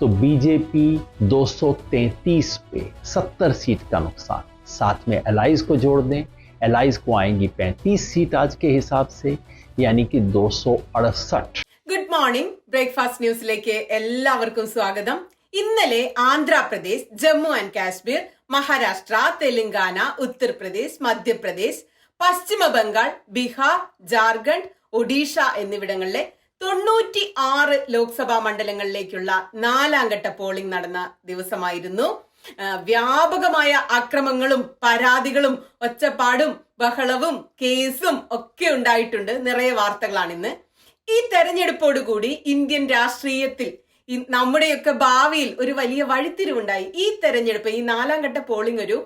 तो बीजेपी 233 पे 70 सीट का नुकसान साथ में एलाइज को जोड़ दें एलाइज को आएँगी 35 सीट आज के हिसाब से यानी कि दो ഗുഡ് മോർണിംഗ് ബ്രേക്ക്ഫാസ്റ്റ് ന്യൂസിലേക്ക് എല്ലാവർക്കും സ്വാഗതം ഇന്നലെ ആന്ധ്രാപ്രദേശ് ജമ്മു ആൻഡ് കാശ്മീർ മഹാരാഷ്ട്ര തെലങ്കാന ഉത്തർപ്രദേശ് മധ്യപ്രദേശ് പശ്ചിമ ബംഗാൾ ബീഹാർ ജാർഖണ്ഡ് ഒഡീഷ എന്നിവിടങ്ങളിലെ തൊണ്ണൂറ്റി ആറ് ലോക്സഭാ മണ്ഡലങ്ങളിലേക്കുള്ള നാലാം ഘട്ട പോളിംഗ് നടന്ന ദിവസമായിരുന്നു. വ്യാപകമായ അക്രമങ്ങളും പരാതികളും ഒച്ചപ്പാടും ബഹളവും കേസും ഒക്കെ ഉണ്ടായിട്ടുണ്ട്. നിറയെ വാർത്തകളാണ് ഇന്ന് ഈ തെരഞ്ഞെടുപ്പോടുകൂടി ഇന്ത്യൻ രാഷ്ട്രീയത്തിൽ നമ്മുടെയൊക്കെ ഭാവിയിൽ ഒരു വലിയ വഴിത്തിരിവുണ്ടായി. ഈ തെരഞ്ഞെടുപ്പ് ഈ നാലാം ഘട്ട പോളിംഗ് ഒരു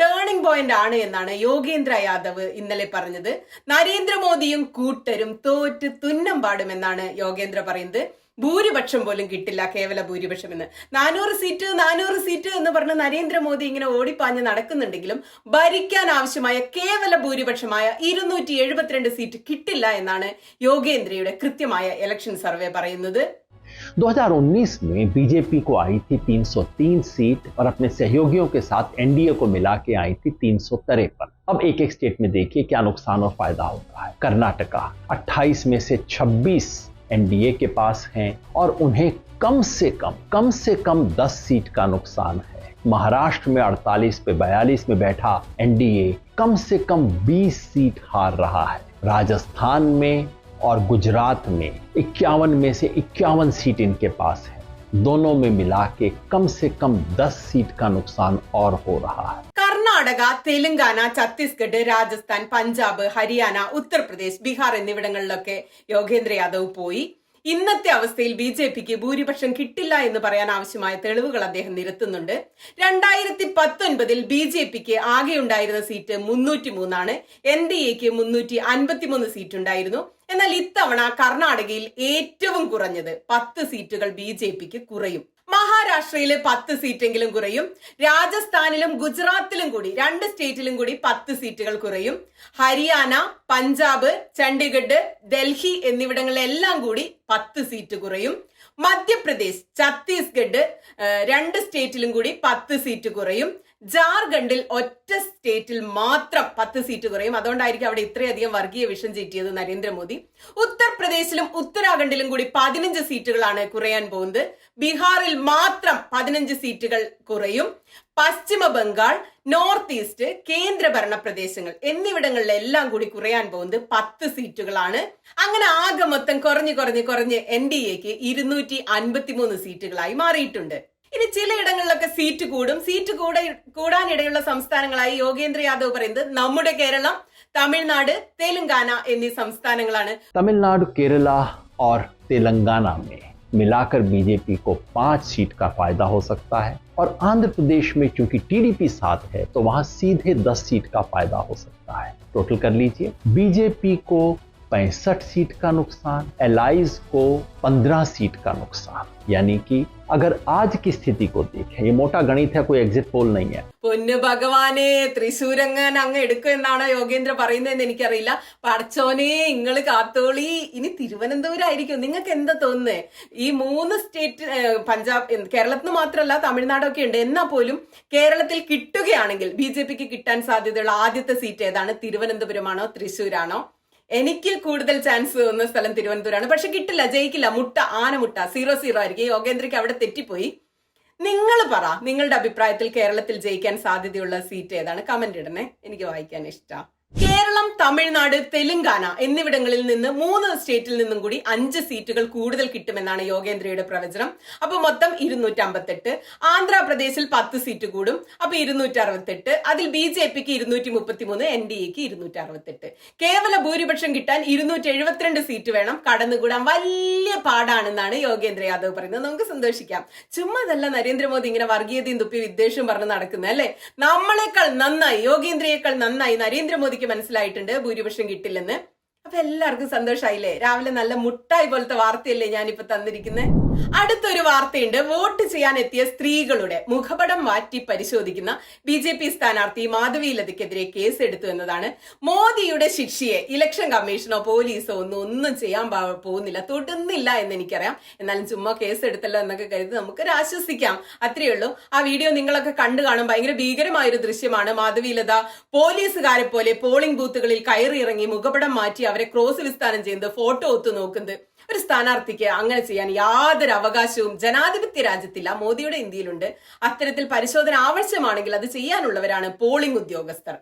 ടേണിംഗ് പോയിന്റ് ആണ് എന്നാണ് യോഗേന്ദ്ര യാദവ് ഇന്നലെ പറഞ്ഞത്. നരേന്ദ്രമോദിയും കൂട്ടരും തോറ്റ് തുന്നം പാടുമെന്നാണ് യോഗേന്ദ്ര പറയുന്നത്. ഭൂരിപക്ഷം പോലും കിട്ടില്ല കേവല ഭൂരിപക്ഷം എന്ന് നാനൂറ് സീറ്റ് നാനൂറ് സീറ്റ് എന്ന് പറഞ്ഞ് നരേന്ദ്രമോദി ഇങ്ങനെ ഓടിപ്പാഞ്ഞ് നടക്കുന്നുണ്ടെങ്കിലും ഭരിക്കാൻ ആവശ്യമായ കേവല ഭൂരിപക്ഷമായ ഇരുന്നൂറ്റി സീറ്റ് കിട്ടില്ല എന്നാണ് യോഗേന്ദ്രയുടെ കൃത്യമായ ഇലക്ഷൻ സർവേ പറയുന്നത്. 2019 में बीजेपी को आई थी 303 सीट और अपने सहयोगियों के साथ एनडीए को मिला के आई थी तीन अब एक एक स्टेट में देखिए क्या नुकसान और फ़ायदा होता है। कर्नाटका 28 में से 26 एनडीए के पास हैं और उन्हें कम से कम कम से कम 10 सीट का नुकसान है। महाराष्ट्र में 48 पे 42 में बैठा एनडीए कम से कम 20 सीट हार रहा है। राजस्थान में और गुजरात में इक्यावन में से इक्यावन सीट इनके पास है दोनों में मिला के कम से कम 10 सीट का नुकसान और हो रहा है കർണാടക തെലങ്കാന ഛത്തീസ്ഗഡ് രാജസ്ഥാൻ പഞ്ചാബ് ഹരിയാന ഉത്തർപ്രദേശ് ബീഹാർ എന്നിവിടങ്ങളിലൊക്കെ യോഗേന്ദ്ര യാദവ് പോയി ഇന്നത്തെ അവസ്ഥയിൽ ബി ജെ പിക്ക് ഭൂരിപക്ഷം കിട്ടില്ല എന്ന് പറയാൻ ആവശ്യമായ തെളിവുകൾ അദ്ദേഹം നിരത്തുന്നുണ്ട്. രണ്ടായിരത്തി പത്തൊൻപതിൽ ബി ജെ പിക്ക് ആകെ ഉണ്ടായിരുന്ന സീറ്റ് മുന്നൂറ്റി മൂന്നാണ് എൻ ഡി എക്ക് മുന്നൂറ്റി അൻപത്തിമൂന്ന് സീറ്റ് ഉണ്ടായിരുന്നു എന്നാൽ ഇത്തവണ കർണാടകയിൽ ഏറ്റവും കുറഞ്ഞത് പത്ത് സീറ്റുകൾ ബി ജെ പിക്ക് കുറയും. മഹാരാഷ്ട്രയിൽ പത്ത് സീറ്റെങ്കിലും കുറയും. രാജസ്ഥാനിലും ഗുജറാത്തിലും കൂടി രണ്ട് സ്റ്റേറ്റിലും കൂടി പത്ത് സീറ്റുകൾ കുറയും. ഹരിയാന പഞ്ചാബ് ചണ്ഡീഗഡ് ഡൽഹി എന്നിവിടങ്ങളിലെല്ലാം കൂടി പത്ത് സീറ്റ് കുറയും. മധ്യപ്രദേശ് ഛത്തീസ്ഗഡ് രണ്ട് സ്റ്റേറ്റിലും കൂടി പത്ത് സീറ്റ് കുറയും. ജാർഖണ്ഡിൽ ഒറ്റ സ്റ്റേറ്റിൽ മാത്രം പത്ത് സീറ്റ് കുറയും. അതുകൊണ്ടായിരിക്കും അവിടെ ഇത്രയധികം വർഗീയ വിഷം ചീറ്റിയത് നരേന്ദ്രമോദി. ഉത്തർപ്രദേശിലും ഉത്തരാഖണ്ഡിലും കൂടി പതിനഞ്ച് സീറ്റുകളാണ് കുറയാൻ പോകുന്നത്. ബീഹാറിൽ മാത്രം പതിനഞ്ച് സീറ്റുകൾ കുറയും. പശ്ചിമ ബംഗാൾ നോർത്ത് ഈസ്റ്റ് കേന്ദ്രഭരണ പ്രദേശങ്ങൾ എന്നിവിടങ്ങളിലെല്ലാം കൂടി കുറയാൻ പോകുന്നത് പത്ത് സീറ്റുകളാണ്. അങ്ങനെ ആകെ മൊത്തം കുറഞ്ഞു കുറഞ്ഞ് കുറഞ്ഞ് എൻ ഡി എക്ക് ഇരുന്നൂറ്റി അൻപത്തിമൂന്ന് സീറ്റുകളായി മാറിയിട്ടുണ്ട്. ഇനി ചിലയിടങ്ങളിലൊക്കെ സീറ്റ് കൂടും സീറ്റ് കൂടെ കൂടാനിടയുള്ള സംസ്ഥാനങ്ങളായി യോഗേന്ദ്ര യാദവ് പറയുന്നത് നമ്മുടെ കേരളം തമിഴ്നാട് തെലങ്കാന എന്നീ സംസ്ഥാനങ്ങളാണ് तमिलनाडु केरला और तेलंगाना में मिलाकर बीजेपी को पांच सीट का फायदा हो सकता है और आंध्र प्रदेश में चूंकि टीडीपी साथ है तो वहां सीधे 10 सीट का फायदा हो सकता है टोटल कर लीजिए बीजेपी को पैंसठ सीट का नुकसान एलाइज को 15 सीट का नुकसान यानी कि अगर आज की स्थिति को देखें ये मोटा गणित है कोई एग्जिट पोल नहीं है പൊന്നു ഭഗവാനെ തൃശ്ശൂരങ്ങാൻ അങ്ങ് എടുക്കും എന്നാണോ യോഗേന്ദ്ര പറയുന്നതെന്ന് എനിക്കറിയില്ല പടച്ചോനെ ഇങ്ങള് കാത്തോളി ഇനി തിരുവനന്തപുരം ആയിരിക്കും നിങ്ങൾക്ക് എന്താ തോന്നുന്നേ ഈ മൂന്ന് സ്റ്റേറ്റ് ഏഹ്, പഞ്ചാബ് എന്ത് കേരളത്തിൽ നിന്ന് മാത്രമല്ല തമിഴ്നാടൊക്കെ ഉണ്ട് എന്നാൽ പോലും കേരളത്തിൽ കിട്ടുകയാണെങ്കിൽ ബി ജെ പിക്ക് കിട്ടാൻ സാധ്യതയുള്ള ആദ്യത്തെ സീറ്റ് ഏതാണ് തിരുവനന്തപുരമാണോ തൃശ്ശൂരാണോ എനിക്ക് കൂടുതൽ ചാൻസ് തോന്നുന്ന സ്ഥലം തിരുവനന്തപുരമാണ്. പക്ഷെ കിട്ടില്ല ജയിക്കില്ല. മുട്ട ആന മുട്ട സീറോ സീറോ ആയിരിക്കും. യോഗേന്ദ്രയ്ക്ക് അവിടെ തെറ്റിപ്പോയി. നിങ്ങൾ പറ നിങ്ങളുടെ അഭിപ്രായത്തിൽ കേരളത്തിൽ ജയിക്കാൻ സാധ്യതയുള്ള സീറ്റ് ഏതാണ്? കമന്റ് ഇടണേ. എനിക്ക് വായിക്കാൻ ഇഷ്ടം. കേരളം തമിഴ്നാട് തെലുങ്കാന എന്നിവിടങ്ങളിൽ നിന്ന് മൂന്ന് സ്റ്റേറ്റിൽ നിന്നും കൂടി അഞ്ച് സീറ്റുകൾ കൂടുതൽ കിട്ടുമെന്നാണ് യോഗേന്ദ്രയുടെ പ്രവചനം. അപ്പൊ മൊത്തം ഇരുന്നൂറ്റി അമ്പത്തെട്ട് ആന്ധ്രാപ്രദേശിൽ പത്ത് സീറ്റ് കൂടും. അപ്പൊ ഇരുന്നൂറ്റി അറുപത്തെട്ട് അതിൽ ബി ജെ പിക്ക് ഇരുന്നൂറ്റി മുപ്പത്തി മൂന്ന് എൻ ഡി എക്ക് ഇരുന്നൂറ്റി അറുപത്തെട്ട് കേവല ഭൂരിപക്ഷം കിട്ടാൻ ഇരുന്നൂറ്റി എഴുപത്തിരണ്ട് സീറ്റ് വേണം. കടന്നുകൂടാൻ വലിയ പാടാണെന്നാണ് യോഗേന്ദ്ര യാദവ് പറയുന്നത്. നമുക്ക് സന്തോഷിക്കാം. ചുമ്മാ അതല്ല നരേന്ദ്രമോദി ഇങ്ങനെ വർഗീയതയും തുപ്പി വിദ്വേഷവും പറഞ്ഞ് നടക്കുന്നത് അല്ലെ? നമ്മളെക്കാൾ നന്നായി യോഗേന്ദ്രയേക്കാൾ നന്നായി നരേന്ദ്രമോദിക്ക് മനസ്സിലായിട്ടുണ്ട് ഭൂരിപക്ഷം കിട്ടില്ലെന്ന്. അപ്പൊ എല്ലാവർക്കും സന്തോഷമായില്ലേ രാവിലെ നല്ല മുട്ടായി പോലത്തെ വാർത്തയല്ലേ ഞാനിപ്പോ തന്നിരിക്കുന്നത് അടുത്തൊരു വാർത്തയുണ്ട്. വോട്ട് ചെയ്യാൻ എത്തിയ സ്ത്രീകളുടെ മുഖപടം മാറ്റി പരിശോധിക്കുന്ന ബി ജെ പി സ്ഥാനാർത്ഥി മാധവി ലതയ്ക്കെതിരെ കേസ് എടുത്തു എന്നതാണ്. മോദിയുടെ ശിക്ഷയെ ഇലക്ഷൻ കമ്മീഷനോ പോലീസോ ഒന്നും ഒന്നും ചെയ്യാൻ പോകുന്നില്ല തൊടുന്നില്ല എന്ന് എനിക്കറിയാം. എന്നാലും ചുമ്മാ കേസ് എടുത്തല്ലോ എന്നൊക്കെ കരുതി നമുക്ക് ആശ്വസിക്കാം. അത്രയേ ഉള്ളൂ. ആ വീഡിയോ നിങ്ങളൊക്കെ കണ്ടു കാണും. ഭയങ്കര ഭീകരമായ ഒരു ദൃശ്യമാണ്. മാധവി ലത പോലീസുകാരെ പോലെ പോളിംഗ് ബൂത്തുകളിൽ കയറി ഇറങ്ങി മുഖപടം മാറ്റി അവരെ ക്രോസ് വിസ്താരം ചെയ്യുന്നത് ഫോട്ടോ ഒത്തു നോക്കുന്നത്. ഒരു സ്ഥാനാർത്ഥിക്ക് അങ്ങനെ ചെയ്യാൻ യാതൊരു അവകാശവും ജനാധിപത്യ രാജ്യത്തില്ല. മോദിയുടെ ഇന്ത്യയിലുണ്ട്. അത്തരത്തിൽ പരിശോധന ആവശ്യമാണെങ്കിൽ അത് ചെയ്യാനുള്ളവരാണ് പോളിംഗ് ഉദ്യോഗസ്ഥർ.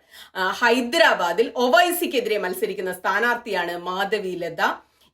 ഹൈദരാബാദിൽ ഒവൈസിക്കെതിരെ മത്സരിക്കുന്ന സ്ഥാനാർത്ഥിയാണ് Madhavi Latha.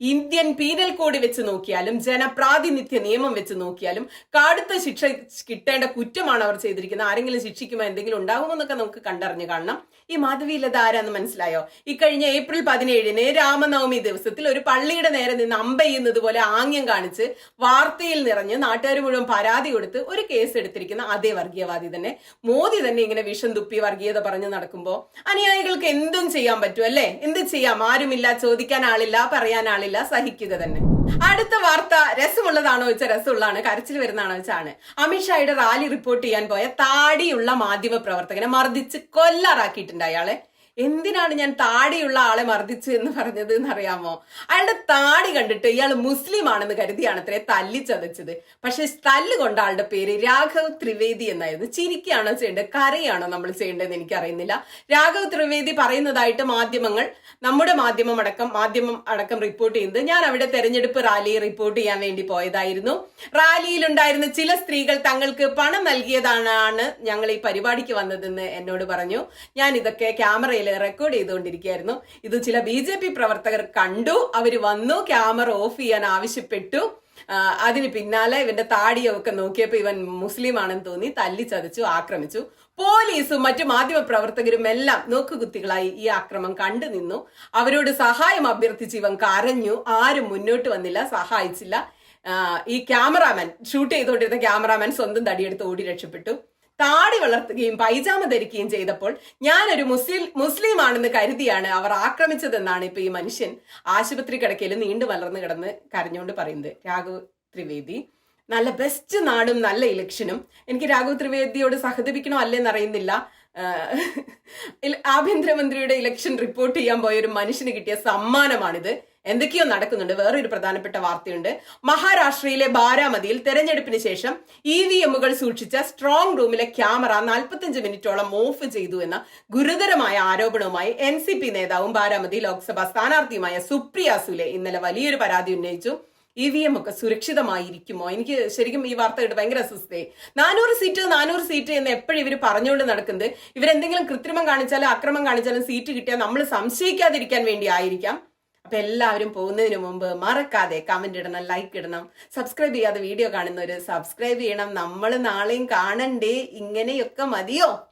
Indian penal code വെച്ച് നോക്കിയാലും ജനപ്രാതിനിധ്യ നിയമം വെച്ച് നോക്കിയാലും കടുത്ത ശിക്ഷ കിട്ടേണ്ട കുറ്റമാണ് അവർ ചെയ്തിരിക്കുന്നത്. ആരെങ്കിലും ശിക്ഷിക്കുമോ? എന്തെങ്കിലും ഉണ്ടാകുമോ എന്നൊക്കെ നമുക്ക് കണ്ടറിഞ്ഞു കാണണം. ഈ മാധവിയിലത് ലത ആരാന്ന് മനസ്സിലായോ? ഇക്കഴിഞ്ഞ ഏപ്രിൽ പതിനേഴിന് രാമനവമി ദിവസത്തിൽ ഒരു പള്ളിയുടെ നേരെ നിന്ന് അമ്പെയ്യുന്നത് പോലെ ആംഗ്യം കാണിച്ച് വാർത്തയിൽ നിറഞ്ഞ് നാട്ടുകാർ മുഴുവൻ പരാതി കൊടുത്ത് ഒരു കേസ് എടുത്തിരിക്കുന്ന അതേ വർഗീയവാദി തന്നെ. മോദി തന്നെ ഇങ്ങനെ വിഷം തുപ്പി വർഗീയത പറഞ്ഞു നടക്കുമ്പോൾ അനുയായികൾക്ക് എന്തും ചെയ്യാൻ പറ്റും അല്ലേ? എന്ത് ചെയ്യാം? ആരുമില്ല ചോദിക്കാൻ ആളില്ല പറയാൻ ആളില്ല. സഹിക്കുക തന്നെ. അടുത്ത വാർത്ത രസമുള്ളതാണോ വെച്ചാൽ രസമുള്ളതാണ് കരച്ചിൽ വരുന്നതാണോ വെച്ചാണ് അമിത്ഷായുടെ റാലി റിപ്പോർട്ട് ചെയ്യാൻ പോയ താടിയുള്ള മാധ്യമ പ്രവർത്തകനെ മർദ്ദിച്ച് കൊല്ലാറാക്കിയിട്ടുണ്ട് അയാളെ. എന്തിനാണ് ഞാൻ താടിയുള്ള ആളെ മർദ്ദിച്ചു എന്ന് പറഞ്ഞത് എന്നറിയാമോ? അയാളുടെ താടി കണ്ടിട്ട് ഇയാൾ മുസ്ലിം ആണെന്ന് കരുതിയാണ് അത്രേ തല്ലി ചതച്ചത്. പക്ഷെ തല്ല് കൊണ്ട ആളുടെ പേര് രാഘവ് ത്രിവേദി എന്നായിരുന്നു. ചിരിക്കുകയാണോ ചെയ്യേണ്ടത്? കരയാണോ നമ്മൾ ചെയ്യേണ്ടതെന്ന് എനിക്കറിയുന്നില്ല. രാഘവ് ത്രിവേദി പറയുന്നതായിട്ട് മാധ്യമങ്ങൾ നമ്മുടെ മാധ്യമം അടക്കം മാധ്യമം അടക്കം റിപ്പോർട്ട് ചെയ്യുന്നത്. ഞാൻ അവിടെ തെരഞ്ഞെടുപ്പ് റാലി റിപ്പോർട്ട് ചെയ്യാൻ വേണ്ടി പോയതായിരുന്നു. റാലിയിലുണ്ടായിരുന്ന ചില സ്ത്രീകൾ തങ്ങൾക്ക് പണം നൽകിയതാണ് ഞങ്ങൾ ഈ പരിപാടിക്ക് വന്നതെന്ന് എന്നോട് പറഞ്ഞു. ഞാൻ ഇതൊക്കെ ക്യാമറയിൽ റെക്കോർഡ് ചെയ്തുകൊണ്ടിരിക്കുകയായിരുന്നു. ഇത് ചില ബി ജെ പി പ്രവർത്തകർ കണ്ടു. അവർ വന്നു ക്യാമറ ഓഫ് ചെയ്യാൻ ആവശ്യപ്പെട്ടു. അതിന് പിന്നാലെ ഇവന്റെ താടിയൊക്കെ നോക്കിയപ്പോൾ ഇവൻ മുസ്ലിം ആണെന്ന് തോന്നി തല്ലി ചതച്ചു ആക്രമിച്ചു. പോലീസും മറ്റു മാധ്യമ പ്രവർത്തകരും എല്ലാം നോക്കുകുത്തികളായി ഈ ആക്രമം കണ്ടു നിന്നു. അവരോട് സഹായം അഭ്യർത്ഥിച്ച് ഇവൻ കരഞ്ഞു. ആരും മുന്നോട്ട് വന്നില്ല സഹായിച്ചില്ല. ഈ ക്യാമറാമാൻ ഷൂട്ട് ചെയ്തുകൊണ്ടിരുന്ന ക്യാമറാമാൻ സ്വന്തം തടിയെടുത്ത് ഓടി രക്ഷപ്പെട്ടു. താടി വളർത്തുകയും പൈജാമ ധരിക്കുകയും ചെയ്തപ്പോൾ ഞാനൊരു മുസ്ലിം മുസ്ലിം ആണെന്ന് കരുതിയാണ് അവർ ആക്രമിച്ചതെന്നാണ് ഇപ്പൊ ഈ മനുഷ്യൻ ആശുപത്രി കിടക്കയിൽ നീണ്ടു വളർന്നു കിടന്ന് കരഞ്ഞുകൊണ്ട് പറയുന്നത്. രാഘവ് ത്രിവേദി നല്ല ബെസ്റ്റ് നാടും നല്ല ഇലക്ഷനും എനിക്ക് രാഘവ് ത്രിവേദിയോട് സഹതപിക്കണോ അല്ലേന്ന് അറിയുന്നില്ല. ആഭ്യന്തരമന്ത്രിയുടെ ഇലക്ഷൻ റിപ്പോർട്ട് ചെയ്യാൻ പോയ ഒരു മനുഷ്യന് കിട്ടിയ സമ്മാനമാണിത്. എന്തൊക്കെയോ നടക്കുന്നുണ്ട്. വേറൊരു പ്രധാനപ്പെട്ട വാർത്തയുണ്ട്. മഹാരാഷ്ട്രയിലെ ബാരാമതിയിൽ തെരഞ്ഞെടുപ്പിന് ശേഷം ഇ വി എമ്മുകൾ സൂക്ഷിച്ച സ്ട്രോങ് റൂമിലെ ക്യാമറ നാൽപ്പത്തഞ്ച് മിനിറ്റോളം ഓഫ് ചെയ്തു എന്ന ഗുരുതരമായ ആരോപണവുമായി എൻ സി പി നേതാവും ബാരാമതി ലോക്സഭാ സ്ഥാനാർത്ഥിയുമായ സുപ്രിയ സുലെ ഇന്നലെ വലിയൊരു പരാതി ഉന്നയിച്ചു. ഇ വി എം ഒക്കെ സുരക്ഷിതമായിരിക്കുമോ? എനിക്ക് ശരിക്കും ഈ വാർത്ത കേട്ട് ഭയങ്കര അസ്വസ്ഥയായി. നാനൂറ് സീറ്റ് നാനൂറ് സീറ്റ് എന്ന് എപ്പോഴും ഇവർ പറഞ്ഞുകൊണ്ട് നടക്കുന്നത്. ഇവരെന്തെങ്കിലും കൃത്രിമം കാണിച്ചാലും അക്രമം കാണിച്ചാലും സീറ്റ് കിട്ടിയാൽ നമ്മൾ സംശയിക്കാതിരിക്കാൻ വേണ്ടി ആയിരിക്കാം. അപ്പൊ എല്ലാവരും പോകുന്നതിന് മുമ്പ് മറക്കാതെ കമന്റ് ഇടണം ലൈക്ക് ഇടണം. സബ്സ്ക്രൈബ് ചെയ്യാതെ വീഡിയോ കാണുന്നവര് സബ്സ്ക്രൈബ് ചെയ്യണം. നമ്മൾ നാളെയും കാണണ്ടേ? ഇങ്ങനെയൊക്കെ മതിയോ?